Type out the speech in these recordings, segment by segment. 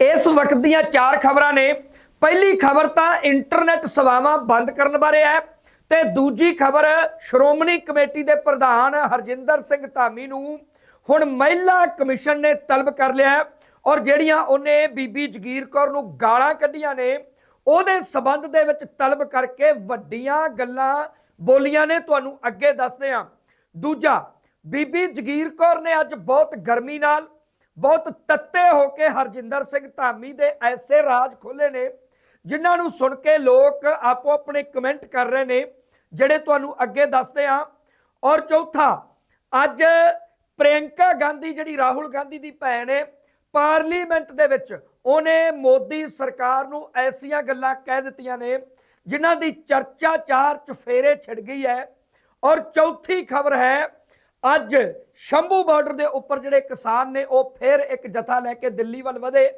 ਇਸ ਵਕਤ ਦੀਆਂ ਚਾਰ ਖਬਰਾਂ ਨੇ। ਪਹਿਲੀ ਖਬਰ ਤਾਂ ਇੰਟਰਨੈਟ ਸੇਵਾਵਾਂ ਬੰਦ ਕਰਨ ਬਾਰੇ ਹੈ ਤੇ ਦੂਜੀ ਖਬਰ ਸ਼੍ਰੋਮਣੀ ਕਮੇਟੀ ਦੇ ਪ੍ਰਧਾਨ ਹਰਜਿੰਦਰ ਸਿੰਘ ਧਾਮੀ ਨੂੰ ਹੁਣ ਮਹਿਲਾ ਕਮਿਸ਼ਨ ਨੇ ਤਲਬ ਕਰ ਲਿਆ ਔਰ ਜਿਹੜੀਆਂ ਉਹਨੇ ਬੀਬੀ ਜਗੀਰ ਕੌਰ ਨੂੰ ਗਾਲਾਂ ਕੱਢੀਆਂ ਨੇ, ਉਹਦੇ ਸਬੰਧ ਦੇ ਵਿੱਚ ਤਲਬ ਕਰਕੇ ਵੱਡੀਆਂ ਗੱਲਾਂ ਬੋਲੀਆਂ ਨੇ। ਤੁਹਾਨੂੰ ਅੱਗੇ ਦੱਸਦੇ ਹਾਂ। ਦੂਜਾ, ਬੀਬੀ ਜਗੀਰ ਕੌਰ ਨੇ ਅੱਜ ਬਹੁਤ ਗਰਮੀ ਨਾਲ ਬਹੁਤ ਤੱਤੇ ਹੋ ਕੇ ਹਰਜਿੰਦਰ ਸਿੰਘ ਧਾਮੀ ਦੇ ਐਸੇ ਰਾਜ ਖੋਲੇ ਨੇ, ਜਿਨ੍ਹਾਂ ਨੂੰ ਸੁਣ ਕੇ ਲੋਕ ਆਪੋ ਆਪਣੇ ਕਮੈਂਟ ਕਰ ਰਹੇ ਨੇ, ਜਿਹੜੇ ਤੁਹਾਨੂੰ ਅੱਗੇ ਦੱਸਦੇ ਹਾਂ। ਔਰ ਚੌਥਾ, ਅੱਜ ਪ੍ਰਿਯੰਕਾ ਗਾਂਧੀ ਜਿਹੜੀ ਰਾਹੁਲ ਗਾਂਧੀ ਦੀ ਭੈਣ ਹੈ ਪਾਰਲੀਮੈਂਟ ਦੇ ਵਿੱਚ ਉਹਨੇ ਮੋਦੀ ਸਰਕਾਰ ਨੂੰ ਐਸੀਆਂ ਗੱਲਾਂ ਕਹਿ ਦਿੱਤੀਆਂ ਨੇ, ਜਿਨ੍ਹਾਂ ਦੀ ਚਰਚਾ ਚਾਰ ਚਫੇਰੇ ਛਿੜ ਗਈ ਹੈ। ਔਰ ਚੌਥੀ ਖਬਰ ਹੈ ਅੱਜ ਸ਼ੰਭੂ ਬਾਰਡਰ ਦੇ ਉੱਪਰ ਜਿਹੜੇ ਕਿਸਾਨ ਨੇ, ਉਹ ਫਿਰ ਇੱਕ ਜਥਾ ਲੈ ਕੇ ਦਿੱਲੀ ਵੱਲ ਵਧੇ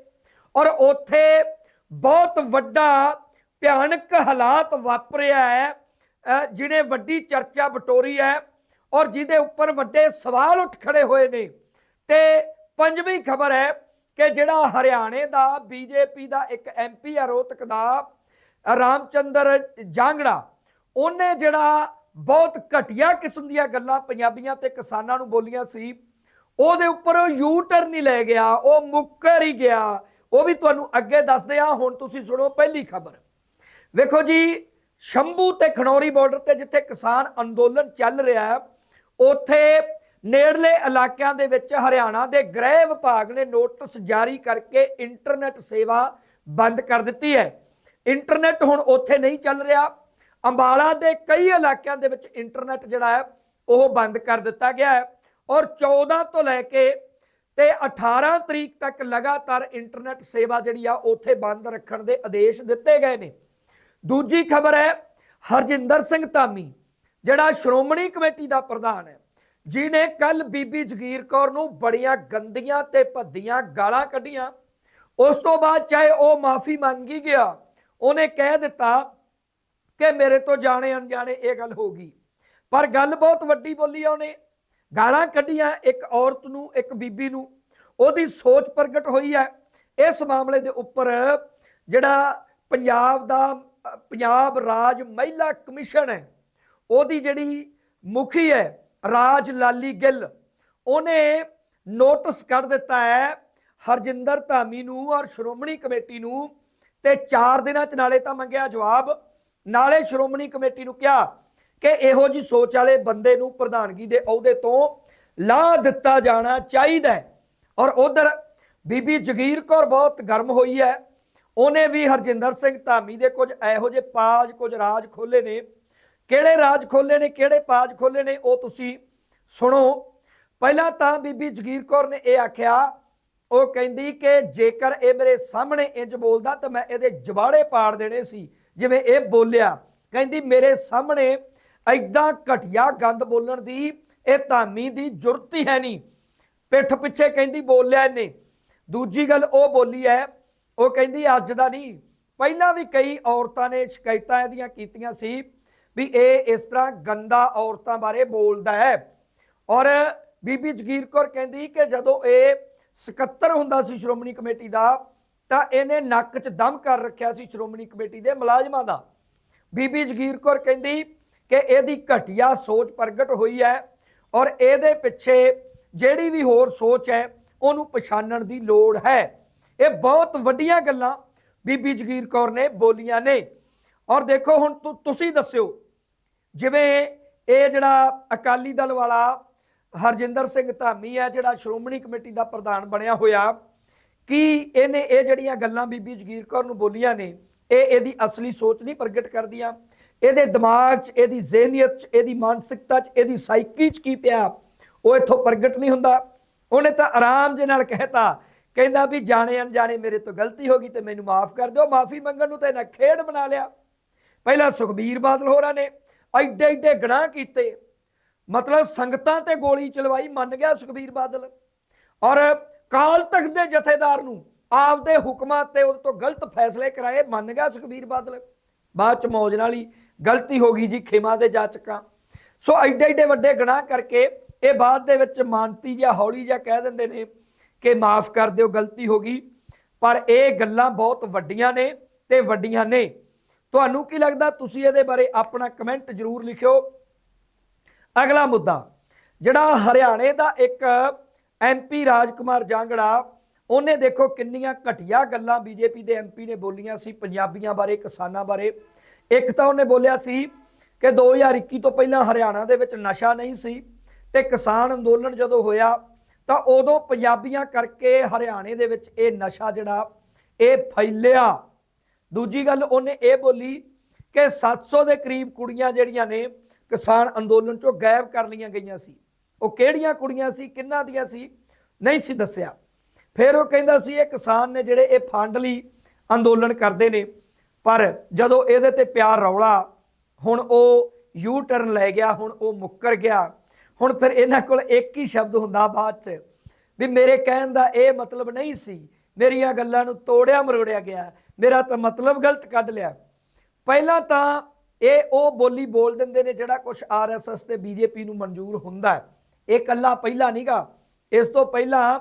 ਔਰ ਉੱਥੇ ਬਹੁਤ ਵੱਡਾ ਭਿਆਨਕ ਹਾਲਾਤ ਵਾਪਰਿਆ ਹੈ ਅਹ ਜਿਹਨੇ ਵੱਡੀ ਚਰਚਾ ਬਟੋਰੀ ਹੈ ਔਰ ਜਿਹਦੇ ਉੱਪਰ ਵੱਡੇ ਸਵਾਲ ਉੱਠ ਖੜੇ ਹੋਏ ਨੇ। ਤੇ ਪੰਜਵੀਂ ਖਬਰ ਹੈ ਕਿ ਜਿਹੜਾ ਹਰਿਆਣੇ ਦਾ ਬੀਜੇਪੀ ਦਾ ਇੱਕ ਐਮਪੀ ਆ ਰੋਹਤਕ ਦਾ, ਰਾਮਚੰਦਰ ਜਾਂਗੜਾ, ਉਹਨੇ ਜਿਹੜਾ ਬਹੁਤ ਘਟੀਆ ਕਿਸਮ ਦੀਆਂ ਗੱਲਾਂ ਪੰਜਾਬੀਆਂ ਤੇ ਕਿਸਾਨਾਂ ਨੂੰ ਬੋਲੀਆਂ ਸੀ। ਉਹਦੇ ਉੱਪਰ ਉਹ ਯੂ ਟਰਨ ਹੀ ਲੈ ਗਿਆ, ਉਹ ਮੁੱਕਰ ਹੀ ਗਿਆ। ਉਹ ਵੀ ਤੁਹਾਨੂੰ ਅੱਗੇ ਦੱਸਦੇ ਆ ਹੁਣ ਤੁਸੀਂ ਸੁਣੋ ਪਹਿਲੀ ਖਬਰ। ਵੇਖੋ ਜੀ, ਸ਼ੰਭੂ ਤੇ ਖਣੌਰੀ ਬਾਰਡਰ ਤੇ ਜਿੱਥੇ ਕਿਸਾਨ ਅੰਦੋਲਨ ਚੱਲ ਰਿਹਾ ਹੈ, ਉੱਥੇ ਨੇੜਲੇ ਇਲਾਕਿਆਂ ਦੇ ਵਿੱਚ ਹਰਿਆਣਾ ਦੇ ਗ੍ਰਹਿ ਵਿਭਾਗ ਨੇ ਨੋਟਿਸ ਜਾਰੀ ਕਰਕੇ ਇੰਟਰਨੈਟ ਸੇਵਾ ਬੰਦ ਕਰ ਦਿੱਤੀ ਹੈ। ਇੰਟਰਨੈਟ ਹੁਣ ਉੱਥੇ ਨਹੀਂ ਚੱਲ ਰਿਹਾ। ਅੰਬਾਲਾ ਦੇ ਕਈ ਇਲਾਕਿਆਂ ਦੇ ਵਿੱਚ ਇੰਟਰਨੈਟ ਜਿਹੜਾ ਹੈ, ਉਹ ਬੰਦ ਕਰ ਦਿੱਤਾ ਗਿਆ ਹੈ ਔਰ 14 ਤੋਂ ਲੈ ਕੇ ਤੇ 18 ਤਰੀਕ ਤੱਕ ਲਗਾਤਾਰ ਇੰਟਰਨੈਟ ਸੇਵਾ ਜਿਹੜੀ ਆ, ਉੱਥੇ ਬੰਦ ਰੱਖਣ ਦੇ ਆਦੇਸ਼ ਦਿੱਤੇ ਗਏ ਨੇ। ਦੂਜੀ ਖਬਰ ਹੈ, ਹਰਜਿੰਦਰ ਸਿੰਘ ਧਾਮੀ, ਜਿਹੜਾ ਸ਼੍ਰੋਮਣੀ ਕਮੇਟੀ ਦਾ ਪ੍ਰਧਾਨ ਹੈ ਜਿਨੇ ਕੱਲ ਬੀਬੀ ਜਗੀਰ ਕੌਰ ਨੂੰ ਬੜੀਆਂ ਗੰਦੀਆਂ ਤੇ ਭੱਦੀਆਂ ਗਾਲਾਂ ਕੱਢੀਆਂ। ਉਸ ਤੋਂ ਬਾਅਦ ਚਾਹੇ ਉਹ ਮਾਫੀ ਮੰਗੀ ਗਿਆ, ਉਹਨੇ ਕਹਿ ਦਿੱਤਾ ਕਿ ਮੇਰੇ ਤੋਂ ਜਾਣੇ ਅਣਜਾਣੇ ਇਹ ਗੱਲ ਹੋ ਗਈ। ਪਰ ਗੱਲ ਬਹੁਤ ਵੱਡੀ ਬੋਲੀ ਆ ਉਹਨੇ। ਗਾਲਾਂ ਕੱਢੀਆਂ ਇੱਕ ਔਰਤ ਨੂੰ, ਇੱਕ ਬੀਬੀ ਨੂੰ। ਉਹਦੀ ਸੋਚ ਪ੍ਰਗਟ ਹੋਈ ਹੈ। ਇਸ ਮਾਮਲੇ ਦੇ ਉੱਪਰ ਜਿਹੜਾ ਪੰਜਾਬ ਦਾ, ਪੰਜਾਬ ਰਾਜ ਮਹਿਲਾ ਕਮਿਸ਼ਨ ਹੈ, ਉਹਦੀ ਜਿਹੜੀ ਮੁਖੀ ਹੈ, ਰਾਜ ਲਾਲੀ ਗਿੱਲ, ਉਹਨੇ ਨੋਟਿਸ ਕੱਢ ਦਿੱਤਾ ਹੈ ਹਰਜਿੰਦਰ ਧਾਮੀ ਨੂੰ ਔਰ ਸ਼੍ਰੋਮਣੀ ਕਮੇਟੀ ਨੂੰ ਤੇ 4 ਦਿਨਾਂ ਚ ਨਾਲੇ ਤਾਂ ਮੰਗਿਆ ਜਵਾਬ। ਨਾਲੇ ਸ਼੍ਰੋਮਣੀ ਕਮੇਟੀ ਨੂੰ ਕਿਹਾ ਕਿ ਇਹੋ ਜੀ ਸੋਚ ਵਾਲੇ ਬੰਦੇ ਨੂੰ ਪ੍ਰਧਾਨਗੀ ਦੇ ਅਹੁਦੇ ਤੋਂ ਲਾ ਦਿੱਤਾ ਜਾਣਾ ਚਾਹੀਦਾ ਹੈ। ਔਰ ਉਧਰ ਬੀਬੀ ਜਗੀਰ ਕੌਰ ਬਹੁਤ ਗਰਮ ਹੋਈ ਹੈ। ਉਹਨੇ ਵੀ ਹਰਜਿੰਦਰ ਸਿੰਘ ਧਾਮੀ ਦੇ ਕੁਝ ਇਹੋ ਜਿਹੇ ਪਾਜ ਕੁਝ ਰਾਜ ਖੋਲੇ ਨੇ। ਕਿਹੜੇ ਰਾਜ ਖੋਲੇ ਨੇ, ਕਿਹੜੇ ਪਾਜ ਖੋਲੇ ਨੇ, ਉਹ ਤੁਸੀਂ ਸੁਣੋ। ਪਹਿਲਾਂ ਤਾਂ ਬੀਬੀ ਜਗੀਰ ਕੌਰ ਨੇ ਇਹ ਆਖਿਆ, ਉਹ ਕਹਿੰਦੀ ਕਿ ਜੇਕਰ ਇਹ ਮੇਰੇ ਸਾਹਮਣੇ ਇੰਜ ਬੋਲਦਾ ਤਾਂ ਮੈਂ ਇਹਦੇ ਜਵਾੜੇ ਪਾੜ ਦੇਣੇ ਸੀ। ਜਿਵੇਂ ਇਹ ਬੋਲਿਆ, ਕਹਿੰਦੀ ਮੇਰੇ ਸਾਹਮਣੇ ਐਦਾਂ ਘਟਿਆ ਗੰਦ ਬੋਲਣ ਦੀ ਇਹ ਧਾਮੀ ਦੀ ਜ਼ਰੂਰਤ ਹੀ ਹੈ ਨਹੀਂ। ਪਿੱਠ ਪਿੱਛੇ ਕਹਿੰਦੀ ਬੋਲਿਆ ਇਹਨੇ। ਦੂਜੀ ਗੱਲ ਉਹ ਬੋਲੀ ਹੈ, ਉਹ ਕਹਿੰਦੀ ਅੱਜ ਦਾ ਨਹੀਂ, ਪਹਿਲਾਂ ਵੀ ਕਈ ਔਰਤਾਂ ਨੇ ਸ਼ਿਕਾਇਤਾਂ ਇਹਦੀਆਂ ਕੀਤੀਆਂ ਸੀ ਵੀ ਇਹ ਇਸ ਤਰ੍ਹਾਂ ਗੰਦਾ ਔਰਤਾਂ ਬਾਰੇ ਬੋਲਦਾ ਹੈ। ਔਰ ਬੀਬੀ ਜਗੀਰ ਕੌਰ ਕਹਿੰਦੀ ਕਿ ਜਦੋਂ ਇਹ ਸਕੱਤਰ ਹੁੰਦਾ ਸੀ ਸ਼੍ਰੋਮਣੀ ਕਮੇਟੀ ਦਾ ਤਾਂ ਇਹਨੇ ਨੱਕ 'ਚ ਦਮ ਕਰ ਰੱਖਿਆ ਸੀ ਸ਼੍ਰੋਮਣੀ ਕਮੇਟੀ ਦੇ ਮੁਲਾਜ਼ਮਾਂ ਦਾ। ਬੀਬੀ ਜਗੀਰ ਕੌਰ ਕਹਿੰਦੀ ਕਿ ਇਹਦੀ ਘਟੀਆ ਸੋਚ ਪ੍ਰਗਟ ਹੋਈ ਹੈ ਔਰ ਇਹਦੇ ਪਿੱਛੇ ਜਿਹੜੀ ਵੀ ਹੋਰ ਸੋਚ ਹੈ, ਉਹਨੂੰ ਪਛਾਣਨ ਦੀ ਲੋੜ ਹੈ। ਇਹ ਬਹੁਤ ਵੱਡੀਆਂ ਗੱਲਾਂ ਬੀਬੀ ਜਗੀਰ ਕੌਰ ਨੇ ਬੋਲੀਆਂ ਨੇ। ਔਰ ਦੇਖੋ ਹੁਣ ਤੁ- ਤੁਸੀਂ ਦੱਸਿਓ, ਜਿਵੇਂ ਇਹ ਜਿਹੜਾ ਅਕਾਲੀ ਦਲ ਵਾਲਾ ਹਰਜਿੰਦਰ ਸਿੰਘ ਧਾਮੀ ਹੈ, ਜਿਹੜਾ ਸ਼੍ਰੋਮਣੀ ਕਮੇਟੀ ਦਾ ਪ੍ਰਧਾਨ ਬਣਿਆ ਹੋਇਆ ਕੀ ਇਹਨੇ ਇਹ ਜਿਹੜੀਆਂ ਗੱਲਾਂ ਬੀਬੀ ਜਗੀਰ ਕੌਰ ਨੂੰ ਬੋਲੀਆਂ ਨੇ, ਇਹ ਇਹਦੀ ਅਸਲੀ ਸੋਚ ਨਹੀਂ ਪ੍ਰਗਟ ਕਰਦੀਆਂ? ਇਹਦੇ ਦਿਮਾਗ 'ਚ, ਇਹਦੀ ਜ਼ਿਹਨੀਅਤ 'ਚ, ਇਹਦੀ ਮਾਨਸਿਕਤਾ 'ਚ, ਇਹਦੀ ਸਾਈਕੀ 'ਚ ਕੀ ਪਿਆ? ਉਹ ਇੱਥੋਂ ਪ੍ਰਗਟ ਨਹੀਂ ਹੁੰਦਾ। ਉਹਨੇ ਤਾਂ ਆਰਾਮ ਦੇ ਨਾਲ ਕਹਿਤਾ, ਕਹਿੰਦਾ ਵੀ ਜਾਣੇ ਅਣਜਾਣੇ ਮੇਰੇ ਤੋਂ ਗਲਤੀ ਹੋ ਗਈ ਤੇ ਮੈਨੂੰ ਮਾਫ ਕਰ ਦਿਓ, ਮਾਫੀ ਮੰਗਣ ਨੂੰ ਤਾਂ ਇਹਨਾਂ ਖੇਡ ਬਣਾ ਲਿਆ। ਪਹਿਲਾਂ ਸੁਖਬੀਰ ਬਾਦਲ ਹੋਰਾਂ ਨੇ ਐਡੇ ਐਡੇ ਗੁਨਾਹ ਕੀਤੇ। ਮਤਲਬ ਸੰਗਤਾਂ ਤੇ ਗੋਲੀ ਚਲਵਾਈ ਮੰਨ ਗਿਆ ਸੁਖਬੀਰ ਬਾਦਲ। ਔਰ ਕਾਲ ਤਖਤ ਦੇ ਜਥੇਦਾਰ ਨੂੰ ਆਪਦੇ ਹੁਕਮਾਂ ਤੇ ਉਹਦੇ ਤੋਂ ਗਲਤ ਫੈਸਲੇ ਕਰਾਏ, ਮੰਨ ਗਿਆ ਸੁਖਬੀਰ ਬਾਦਲ? ਬਾਅਦ ਚ ਮੌਜ ਨਾਲ ਹੀ ਗਲਤੀ ਹੋ ਗਈ ਜੀ, ਖਿਮਾ ਦੇ ਜਾਚਕਾਂ ਸੋ ਐਡੇ ਐਡੇ ਵੱਡੇ ਗੁਨਾਹ ਕਰਕੇ ਇਹ ਬਾਅਦ ਦੇ ਵਿੱਚ ਮਾਨਤੀ ਜਾਂ ਹੌਲੀ ਜਾਂ ਕਹਿ ਦਿੰਦੇ ਨੇ ਕਿ ਮਾਫ ਕਰ ਦਿਓ, ਗਲਤੀ ਹੋ ਗਈ। ਪਰ ਇਹ ਗੱਲਾਂ ਬਹੁਤ ਵੱਡੀਆਂ ਨੇ ਤੇ ਵੱਡੀਆਂ ਨੇ। ਤੁਹਾਨੂੰ ਕੀ ਲੱਗਦਾ? ਤੁਸੀਂ ਇਹਦੇ ਬਾਰੇ ਆਪਣਾ ਕਮੈਂਟ ਜ਼ਰੂਰ ਲਿਖਿਓ। ਅਗਲਾ ਮੁੱਦਾ, ਜਿਹੜਾ ਹਰਿਆਣੇ ਦਾ ਇੱਕ ਐਮਪੀ ਰਾਜਕੁਮਾਰ ਜਾਂਗੜਾ, ਉਹਨੇ ਦੇਖੋ ਕਿੰਨੀਆਂ ਘਟੀਆ ਗੱਲਾਂ ਬੀਜੇਪੀ ਦੇ ਐਮਪੀ ਨੇ ਬੋਲੀਆਂ ਸੀ, ਪੰਜਾਬੀਆਂ ਬਾਰੇ, ਕਿਸਾਨਾਂ ਬਾਰੇ। ਇੱਕ ਤਾਂ ਉਹਨੇ ਬੋਲਿਆ ਸੀ ਕਿ 2021 ਤੋਂ ਪਹਿਲਾਂ ਹਰਿਆਣਾ ਦੇ ਵਿੱਚ ਨਸ਼ਾ ਨਹੀਂ ਸੀ ਤੇ ਕਿਸਾਨ ਅੰਦੋਲਨ ਜਦੋਂ ਹੋਇਆ, ਤਾਂ ਉਦੋਂ ਪੰਜਾਬੀਆਂ ਕਰਕੇ ਹਰਿਆਣੇ ਦੇ ਵਿੱਚ ਇਹ ਨਸ਼ਾ ਜਿਹੜਾ, ਇਹ ਫੈਲਿਆ। ਦੂਜੀ ਗੱਲ ਉਹਨੇ ਇਹ ਬੋਲੀ ਕਿ 700 ਦੇ ਕਰੀਬ ਕੁੜੀਆਂ ਜਿਹੜੀਆਂ ਨੇ ਕਿਸਾਨ ਅੰਦੋਲਨ ਚੋਂ ਗਾਇਬ ਕਰ ਲਈਆਂ ਗਈਆਂ ਸੀ। ਉਹ ਕਿਹੜੀਆਂ ਕੁੜੀਆਂ ਸੀ, ਕਿੰਨਾਂ ਦੀਆਂ ਸੀ, ਨਹੀਂ ਸੀ ਦੱਸਿਆ। ਫਿਰ ਉਹ ਕਹਿੰਦਾ ਸੀ, ਇਹ ਕਿਸਾਨ ਨੇ ਜਿਹੜੇ ਇਹ ਫੰਡ ਲਈ ਅੰਦੋਲਨ ਕਰਦੇ ਨੇ, ਪਰ ਜਦੋਂ ਇਹਦੇ ਤੇ ਪਿਆਰ ਰੌਲਾ, ਹੁਣ ਉਹ ਯੂ ਟਰਨ ਲੈ ਗਿਆ, ਹੁਣ ਉਹ ਮੁੱਕਰ ਗਿਆ। ਹੁਣ ਫਿਰ ਇਹਨਾਂ ਕੋਲ ਇੱਕ ਹੀ ਸ਼ਬਦ ਹੁੰਦਾ ਬਾਅਦ ਚ, ਵੀ ਮੇਰੇ ਕਹਿਣ ਦਾ ਇਹ ਮਤਲਬ ਨਹੀਂ ਸੀ, ਮੇਰੀਆਂ ਗੱਲਾਂ ਨੂੰ ਤੋੜਿਆ ਮਰੋੜਿਆ ਗਿਆ, ਮੇਰਾ ਤਾਂ ਮਤਲਬ ਗਲਤ ਕੱਢ ਲਿਆ। ਪਹਿਲਾਂ ਤਾਂ ਇਹ ਉਹ ਬੋਲੀ ਬੋਲ ਦਿੰਦੇ ਨੇ ਜਿਹੜਾ ਕੁਝ ਆਰਐਸਐਸ ਤੇ ਬੀਜੇਪੀ ਨੂੰ ਮਨਜ਼ੂਰ ਹੁੰਦਾ ਹੈ। ਇਹ ਕੱਲਾ ਪਹਿਲਾਂ ਨਹੀਂਗਾ ਇਸ ਤੋਂ ਪਹਿਲਾਂ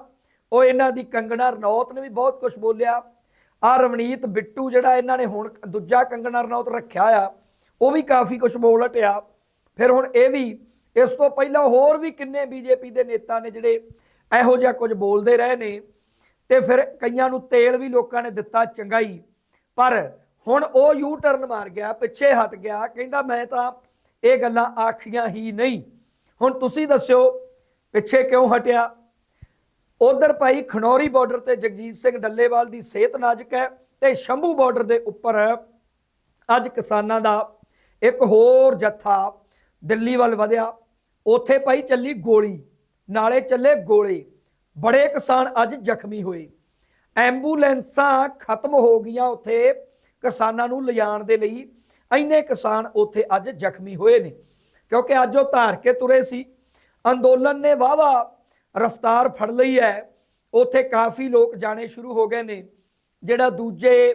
ਉਹ ਇਹਨਾਂ ਦੀ ਕੰਗਣਾ ਰਣੌਤ ਨੇ ਵੀ ਬਹੁਤ ਕੁਝ ਬੋਲਿਆ। ਆ ਰਵਨੀਤ ਬਿੱਟੂ ਜਿਹੜਾ ਇਹਨਾਂ ਨੇ ਹੁਣ ਦੂਜਾ ਕੰਗਣਾ ਰਣੌਤ ਰੱਖਿਆ ਆ, ਉਹ ਵੀ ਕਾਫੀ ਕੁਝ ਬੋਲ ਹਟਿਆ। ਫਿਰ ਹੁਣ ਇਹ ਵੀ, ਇਸ ਤੋਂ ਪਹਿਲਾਂ ਹੋਰ ਵੀ ਕਿੰਨੇ ਬੀਜੇਪੀ ਦੇ ਨੇਤਾ ਨੇ ਜਿਹੜੇ ਇਹੋ ਜਿਹਾ ਕੁਝ ਬੋਲਦੇ ਰਹੇ ਨੇ, ਤੇ ਫਿਰ ਕਈਆਂ ਨੂੰ ਤੇਲ ਵੀ ਲੋਕਾਂ ਨੇ ਦਿੱਤਾ ਚੰਗਾ ਹੀ ਪਰ ਹੁਣ ਉਹ ਯੂ ਟਰਨ ਮਾਰ ਗਿਆ, ਪਿੱਛੇ ਹਟ ਗਿਆ, ਕਹਿੰਦਾ ਮੈਂ ਤਾਂ ਇਹ ਗੱਲਾਂ ਆਖੀਆਂ ਹੀ ਨਹੀਂ। ਹੁਣ ਤੁਸੀਂ ਦੱਸਿਓ, ਪਿੱਛੇ ਕਿਉਂ ਹਟਿਆ? ਉਧਰ ਭਾਈ ਖਨੌਰੀ ਬਾਰਡਰ ਤੇ ਜਗਜੀਤ ਸਿੰਘ ਡੱਲੇਵਾਲ ਦੀ ਸਿਹਤ ਨਾਜ਼ੁਕ ਹੈ ਤੇ ਸ਼ੰਭੂ ਬਾਰਡਰ ਦੇ ਉੱਪਰ ਅੱਜ ਕਿਸਾਨਾਂ ਦਾ ਇੱਕ ਹੋਰ ਜੱਥਾ ਦਿੱਲੀ ਵੱਲ ਵਧਿਆ। ਉੱਥੇ ਭਾਈ ਚੱਲੀ ਗੋਲੀ, ਨਾਲੇ ਚੱਲੇ ਗੋਲੇ। ਬੜੇ ਕਿਸਾਨ ਅੱਜ ਜ਼ਖਮੀ ਹੋਏ। ਐਂਬੂਲੈਂਸਾਂ ਖਤਮ ਹੋ ਗਈਆਂ ਉੱਥੇ ਕਿਸਾਨਾਂ ਨੂੰ ਲਿਜਾਣ ਦੇ ਲਈ। ਇੰਨੇ ਕਿਸਾਨ ਉੱਥੇ ਅੱਜ ਜ਼ਖਮੀ ਹੋਏ ਨੇ। ਕਿਉਂਕਿ ਅੱਜ ਉਹ ਧਾਰ ਕੇ ਤੁਰੇ ਸੀ। ਅੰਦੋਲਨ ਨੇ ਵਾਵਾ ਰਫਤਾਰ ਫੜ ਲਈ ਹੈ। ਉੱਥੇ ਕਾਫੀ ਲੋਕ ਜਾਣੇ ਸ਼ੁਰੂ ਹੋ ਗਏ ਨੇ। ਜਿਹੜਾ ਦੂਜੇ,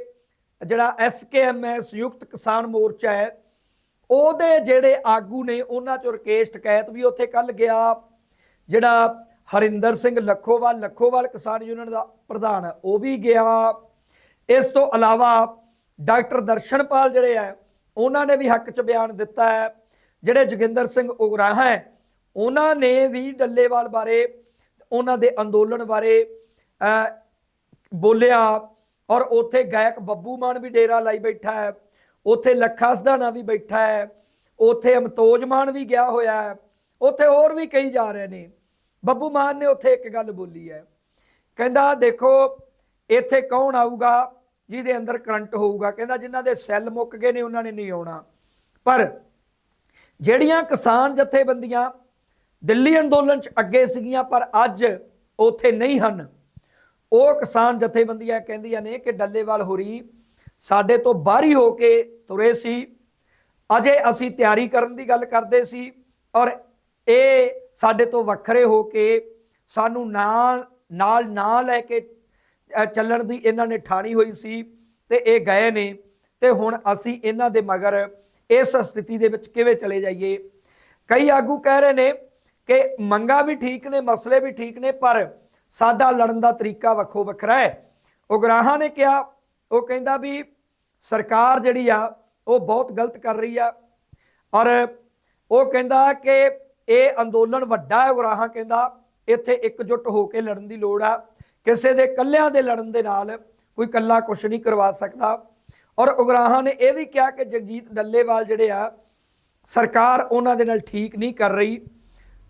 ਜਿਹੜਾ ਐਸਕੇਐਮ ਸੰਯੁਕਤ ਕਿਸਾਨ ਮੋਰਚਾ ਹੈ, ਉਹਦੇ ਜਿਹੜੇ ਆਗੂ ਨੇ, ਉਹਨਾਂ ਚੋਂ ਰਕੇਸ਼ ਟਕੈਤ ਵੀ ਉੱਥੇ ਕੱਲ ਗਿਆ। ਜਿਹੜਾ ਹਰਿੰਦਰ ਸਿੰਘ ਲੱਖੋਵਾਲ ਲੱਖੋਵਾਲ ਕਿਸਾਨ ਯੂਨੀਅਨ ਦਾ ਪ੍ਰਧਾਨ ਹੈ, ਉਹ ਵੀ ਗਿਆ। ਇਸ ਤੋਂ ਇਲਾਵਾ ਡਾਕਟਰ ਦਰਸ਼ਨਪਾਲ ਜਿਹੜੇ ਆ ਉਹਨਾਂ ਨੇ ਵੀ ਹੱਕ 'ਚ ਬਿਆਨ ਦਿੱਤਾ ਹੈ। ਜਿਹੜੇ ਜੋਗਿੰਦਰ ਸਿੰਘ ਉਗਰਾਹਾ ਹੈ, ਉਹਨਾਂ ਨੇ ਵੀ ਡੱਲੇਵਾਲ ਬਾਰੇ, ਉਹਨਾਂ ਦੇ ਅੰਦੋਲਨ ਬਾਰੇ ਬੋਲਿਆ। ਔਰ ਉੱਥੇ ਗਾਇਕ ਬੱਬੂ ਮਾਨ ਵੀ ਡੇਰਾ ਲਾਈ ਬੈਠਾ ਹੈ, ਉੱਥੇ ਲੱਖਾ ਸਧਾਣਾ ਵੀ ਬੈਠਾ ਹੈ, ਉੱਥੇ ਅਮਤੋਜ ਮਾਨ ਵੀ ਗਿਆ ਹੋਇਆ ਹੈ, ਉੱਥੇ ਹੋਰ ਵੀ ਕਈ ਜਾ ਰਹੇ ਨੇ। ਬੱਬੂ ਮਾਨ ਨੇ ਉੱਥੇ ਇੱਕ ਗੱਲ ਬੋਲੀ ਹੈ। ਕਹਿੰਦਾ, ਦੇਖੋ, ਇੱਥੇ ਕੌਣ ਆਊਗਾ ਜਿਹਦੇ ਅੰਦਰ ਕਰੰਟ ਹੋਊਗਾ? ਕਹਿੰਦਾ, ਜਿਨ੍ਹਾਂ ਦੇ ਸੈੱਲ ਮੁੱਕ ਗਏ ਨੇ, ਉਹਨਾਂ ਨੇ ਨਹੀਂ ਆਉਣਾ। ਪਰ ਜਿਹੜੀਆਂ ਕਿਸਾਨ ਜਥੇਬੰਦੀਆਂ ਦਿੱਲੀ ਅੰਦੋਲਨ ਚ ਅੱਗੇ ਸੀਗੀਆਂ, ਪਰ ਅੱਜ ਉੱਥੇ ਨਹੀਂ ਹਨ। ਉਹ ਕਿਸਾਨ ਜਥੇਬੰਦੀਆਂ ਕਹਿੰਦੀਆਂ ਨੇ ਕਿ ਡੱਲੇਵਾਲ ਹੋਰੀ ਸਾਡੇ ਤੋਂ ਬਾਹਰੀ ਹੋ ਕੇ ਤੁਰੇ ਸੀ। ਅਜੇ ਅਸੀਂ ਤਿਆਰੀ ਕਰਨ ਦੀ ਗੱਲ ਕਰਦੇ ਸੀ ਔਰ ਇਹ ਸਾਡੇ ਤੋਂ ਵੱਖਰੇ ਹੋ ਕੇ ਸਾਨੂੰ ਨਾਲ ਨਾਲ ਨਾ ਲੈ ਕੇ ਚੱਲਣ ਦੀ ਇਹਨਾਂ ਨੇ ਠਾਣੀ ਹੋਈ ਸੀ ਤੇ ਇਹ ਗਏ ਨੇ ਤੇ ਹੁਣ ਅਸੀਂ ਇਹਨਾਂ ਦੇ ਮਗਰ ਇਸ ਸਥਿਤੀ ਦੇ ਵਿੱਚ ਕਿਵੇਂ ਚਲੇ ਜਾਈਏ? ਕਈ ਆਗੂ ਕਹਿ ਰਹੇ ਨੇ ਕਿ ਮੰਗਾ ਵੀ ਠੀਕ ਨੇ, ਮਸਲੇ ਵੀ ਠੀਕ ਨੇ, ਪਰ ਸਾਡਾ ਲੜਨ ਦਾ ਤਰੀਕਾ ਵੱਖੋ ਵੱਖਰਾ ਹੈ। ਉਗਰਾਹਾਂ ਨੇ ਕਿਹਾ, ਉਹ ਕਹਿੰਦਾ ਵੀ ਸਰਕਾਰ ਜਿਹੜੀ ਆ, ਉਹ ਬਹੁਤ ਗਲਤ ਕਰ ਰਹੀ ਆ। ਔਰ ਉਹ ਕਹਿੰਦਾ ਕਿ ਇਹ ਅੰਦੋਲਨ ਵੱਡਾ ਹੈ, ਉਗਰਾਹਾਂ ਕਹਿੰਦਾ, ਇੱਥੇ ਇਕਜੁੱਟ ਹੋ ਕੇ ਲੜਨ ਦੀ ਲੋੜ ਆ। ਕਿਸੇ ਦੇ ਕੱਲਿਆਂ ਦੇ ਲੜਨ ਦੇ ਨਾਲ ਕੋਈ ਕੱਲਾ ਕੁਝ ਨਹੀਂ ਕਰਵਾ ਸਕਦਾ। ਔਰ ਉਗਰਾਹਾਂ ਨੇ ਇਹ ਵੀ ਕਿਹਾ ਕਿ ਜਗਜੀਤ ਡੱਲੇਵਾਲ ਜਿਹੜੇ ਆ, ਸਰਕਾਰ ਉਹਨਾਂ ਦੇ ਨਾਲ ਠੀਕ ਨਹੀਂ ਕਰ ਰਹੀ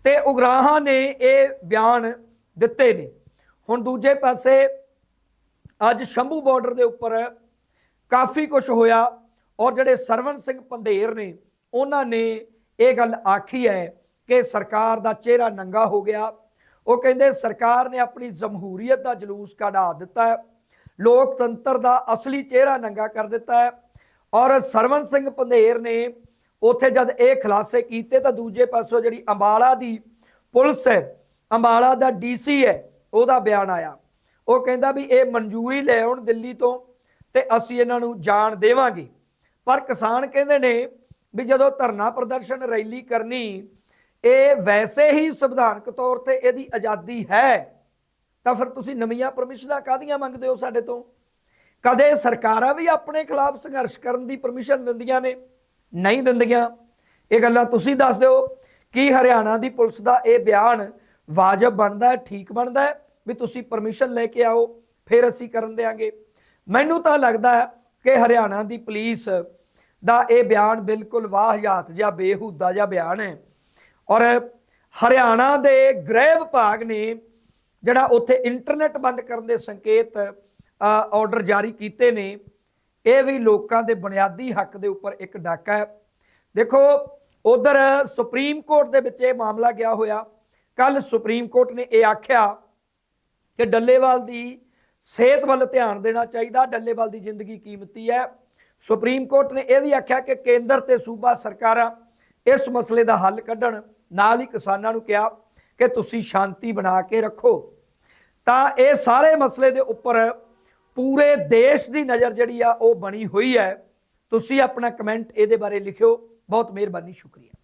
ਤੇ ਉਗਰਾਹਾਂ ਨੇ ਇਹ ਬਿਆਨ ਦਿੱਤੇ ਨੇ। ਹੁਣ ਦੂਜੇ ਪਾਸੇ ਅੱਜ ਸ਼ੰਭੂ ਬਾਰਡਰ ਦੇ ਉੱਪਰ ਕਾਫੀ ਕੁਝ ਹੋਇਆ ਔਰ ਜਿਹੜੇ ਸਰਵਨ ਸਿੰਘ ਪੰਧੇਰ ਨੇ, ਉਹਨਾਂ ਨੇ ਇਹ ਗੱਲ ਆਖੀ ਹੈ ਕਿ ਸਰਕਾਰ ਦਾ ਚਿਹਰਾ ਨੰਗਾ ਹੋ ਗਿਆ। ਉਹ ਕਹਿੰਦੇ ਸਰਕਾਰ ਨੇ ਆਪਣੀ ਜਮਹੂਰੀਅਤ ਦਾ ਜਲੂਸ ਕਢਾ ਦਿੱਤਾ ਹੈ। ਲੋਕਤੰਤਰ ਦਾ ਅਸਲੀ ਚਿਹਰਾ ਨੰਗਾ ਕਰ ਦਿੱਤਾ ਹੈ। ਔਰ ਸਰਵਨ ਸਿੰਘ ਪੰਧੇਰ ਨੇ ਉੱਥੇ ਜਦ ਇਹ ਖੁਲਾਸੇ ਕੀਤੇ ਤਾਂ ਦੂਜੇ ਪਾਸੋਂ ਜਿਹੜੀ ਅੰਬਾਲਾ ਦੀ ਪੁਲਿਸ ਹੈ, ਅੰਬਾਲਾ ਦਾ ਡੀਸੀ ਹੈ, ਉਹਦਾ ਬਿਆਨ ਆਇਆ। ਉਹ ਕਹਿੰਦਾ ਵੀ ਇਹ ਮਨਜ਼ੂਰੀ ਲੈ ਆਉਣ ਦਿੱਲੀ ਤੋਂ ਤੇ ਅਸੀਂ ਇਹਨਾਂ ਨੂੰ ਜਾਣ ਦੇਵਾਂਗੇ। ਪਰ ਕਿਸਾਨ ਕਹਿੰਦੇ ਨੇ ਵੀ ਜਦੋਂ ਧਰਨਾ ਪ੍ਰਦਰਸ਼ਨ ਰੈਲੀ ਕਰਨੀ, ਇਹ ਵੈਸੇ ਹੀ ਸੰਵਿਧਾਨਕ ਤੌਰ ਤੇ ਇਹਦੀ ਆਜ਼ਾਦੀ ਹੈ। ਤਾਂ ਫਿਰ ਤੁਸੀਂ ਨਵੀਆਂ ਪਰਮਿਸ਼ਨਾਂ ਕਾਹਦੀਆਂ ਮੰਗਦੇ ਹੋ ਸਾਡੇ ਤੋਂ? ਕਦੇ ਸਰਕਾਰਾਂ ਵੀ ਆਪਣੇ ਖਿਲਾਫ ਸੰਘਰਸ਼ ਕਰਨ ਦੀ ਪਰਮਿਸ਼ਨ ਦਿੰਦੀਆਂ ਨੇ? ਨਹੀਂ ਦਿੰਦੀਆਂ। ਇਹ ਗੱਲਾਂ ਤੁਸੀਂ ਦੱਸ ਦਿਓ ਕਿ ਹਰਿਆਣਾ ਦੀ ਪੁਲਿਸ ਦਾ ਇਹ ਬਿਆਨ ਵਾਜਬ ਬਣਦਾ ਹੈ, ਠੀਕ ਬਣਦਾ ਹੈ ਵੀ ਤੁਸੀਂ ਪਰਮਿਸ਼ਨ ਲੈ ਕੇ ਆਓ, ਫਿਰ ਅਸੀਂ ਕਰਨ ਦੇਾਂਗੇ ਮੈਨੂੰ ਤਾਂ ਲੱਗਦਾ ਹੈ ਕਿ ਹਰਿਆਣਾ ਦੀ ਪੁਲਿਸ ਦਾ ਇਹ ਬਿਆਨ ਬਿਲਕੁਲ ਵਾਹਿਯਾਤ ਜਾਂ ਬੇਹੂਦਾ ਜਿਹਾ ਬਿਆਨ ਹੈ। ਔਰ ਹਰਿਆਣਾ ਦੇ ਗ੍ਰਹਿ ਵਿਭਾਗ ਨੇ ਜਿਹੜਾ ਉੱਥੇ ਇੰਟਰਨੈਟ ਬੰਦ ਕਰਨ ਦੇ ਸੰਕੇਤ ਆਰਡਰ ਜਾਰੀ ਕੀਤੇ ਨੇ, ਇਹ ਵੀ ਲੋਕਾਂ ਦੇ ਬੁਨਿਆਦੀ ਹੱਕ ਦੇ ਉੱਪਰ ਇੱਕ ਡਾਕਾ ਹੈ। ਦੇਖੋ, ਉਧਰ ਸੁਪਰੀਮ ਕੋਰਟ ਦੇ ਵਿੱਚ ਇਹ ਮਾਮਲਾ ਗਿਆ ਹੋਇਆ। ਕੱਲ ਸੁਪਰੀਮ ਕੋਰਟ ਨੇ ਇਹ ਆਖਿਆ ਕਿ ਡੱਲੇਵਾਲ ਦੀ ਸਿਹਤ ਵੱਲ ਧਿਆਨ ਦੇਣਾ ਚਾਹੀਦਾ, ਡੱਲੇਵਾਲ ਦੀ ਜ਼ਿੰਦਗੀ ਕੀਮਤੀ ਹੈ। ਸੁਪਰੀਮ ਕੋਰਟ ਨੇ ਇਹ ਵੀ ਆਖਿਆ ਕਿ ਕੇਂਦਰ ਤੇ ਸੂਬਾ ਸਰਕਾਰਾਂ ਇਸ ਮਸਲੇ ਦਾ ਹੱਲ ਕੱਢਣ। ਨਾਲ ਹੀ ਕਿਸਾਨਾਂ ਨੂੰ ਕਿਹਾ ਕਿ ਤੁਸੀਂ ਸ਼ਾਂਤੀ ਬਣਾ ਕੇ ਰੱਖੋ। ਤਾਂ ਇਹ ਸਾਰੇ ਮਸਲੇ ਦੇ ਉੱਪਰ ਪੂਰੇ ਦੇਸ਼ ਦੀ ਨਜ਼ਰ ਜਿਹੜੀ ਆ ਉਹ ਬਣੀ ਹੋਈ ਹੈ। ਤੁਸੀਂ ਆਪਣਾ ਕਮੈਂਟ ਇਹਦੇ ਬਾਰੇ ਲਿਖਿਓ। ਬਹੁਤ ਮਿਹਰਬਾਨੀ, ਸ਼ੁਕਰੀਆ।